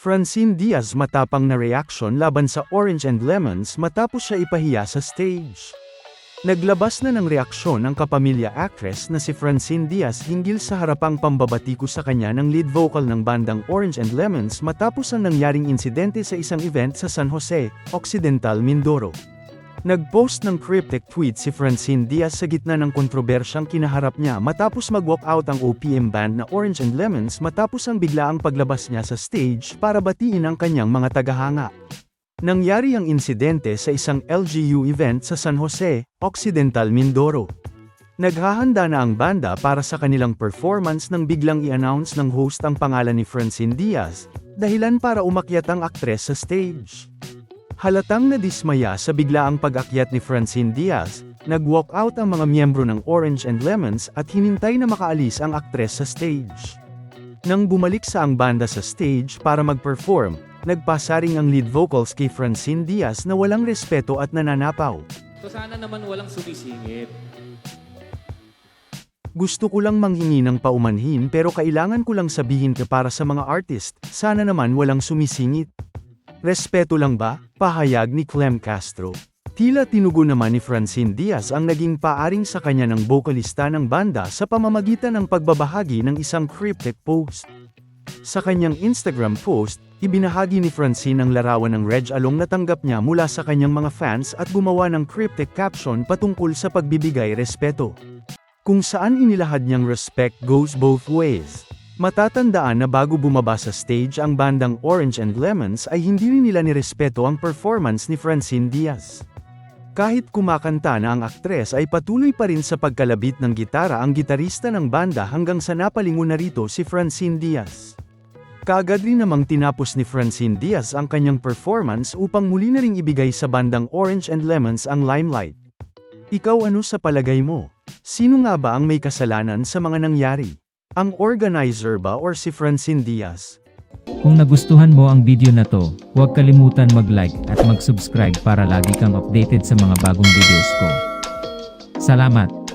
Francine Diaz matapang na reaksyon laban sa Orange and Lemons matapos siya ipahiya sa stage. Naglabas na ng reaksyon ang kapamilya actress na si Francine Diaz hinggil sa harapang pambabatiko sa kanya ng lead vocal ng bandang Orange and Lemons matapos ang nangyaring insidente sa isang event sa San Jose, Occidental Mindoro. Nag-post ng cryptic tweet si Francine Diaz sa gitna ng kontrobersyang kinaharap niya matapos mag-walk out ang OPM band na Orange and Lemons matapos ang biglaang paglabas niya sa stage para batiin ang kanyang mga tagahanga. Nangyari ang insidente sa isang LGU event sa San Jose, Occidental Mindoro. Naghahanda na ang banda para sa kanilang performance nang biglang i-announce ng host ang pangalan ni Francine Diaz, dahilan para umakyat ang aktres sa stage. Halatang nadismaya sa biglaang pag-akyat ni Francine Diaz, nag-walk out ang mga miyembro ng Orange and Lemons at hinintay na makaalis ang aktres sa stage. Nang bumalik sa ang banda sa stage para mag-perform, nagpasaring ang lead vocals kay Francine Diaz na walang respeto at nananapaw. So sana naman walang sumisingit. Gusto ko lang manghingi ng paumanhin pero kailangan ko lang sabihin ka para sa mga artist, sana naman walang sumisingit. Respeto lang ba? Pahayag ni Clem Castro. Tila tinugo naman ni Francine Diaz ang naging paaring sa kanya ng bokalista ng banda sa pamamagitan ng pagbabahagi ng isang cryptic post. Sa kanyang Instagram post, ibinahagi ni Francine ang larawan ng Reg Along na tanggap niya mula sa kanyang mga fans at gumawa ng cryptic caption patungkol sa pagbibigay respeto. Kung saan inilahad niyang respect goes both ways. Matatandaan na bago bumaba sa stage ang bandang Orange and Lemons ay hindi rin nila nirespeto ang performance ni Francine Diaz. Kahit kumakanta na ang aktres ay patuloy pa rin sa pagkalabit ng gitara ang gitarista ng banda hanggang sa napalingon na rito si Francine Diaz. Kaagad rin namang tinapos ni Francine Diaz ang kanyang performance upang muli na ring ibigay sa bandang Orange and Lemons ang limelight. Ikaw ano sa palagay mo? Sino nga ba ang may kasalanan sa mga nangyari? Ang organizer ba or si Francine Diaz? Kung nagustuhan mo ang video na to, huwag kalimutan mag-like at mag-subscribe para lagi kang updated sa mga bagong videos ko. Salamat!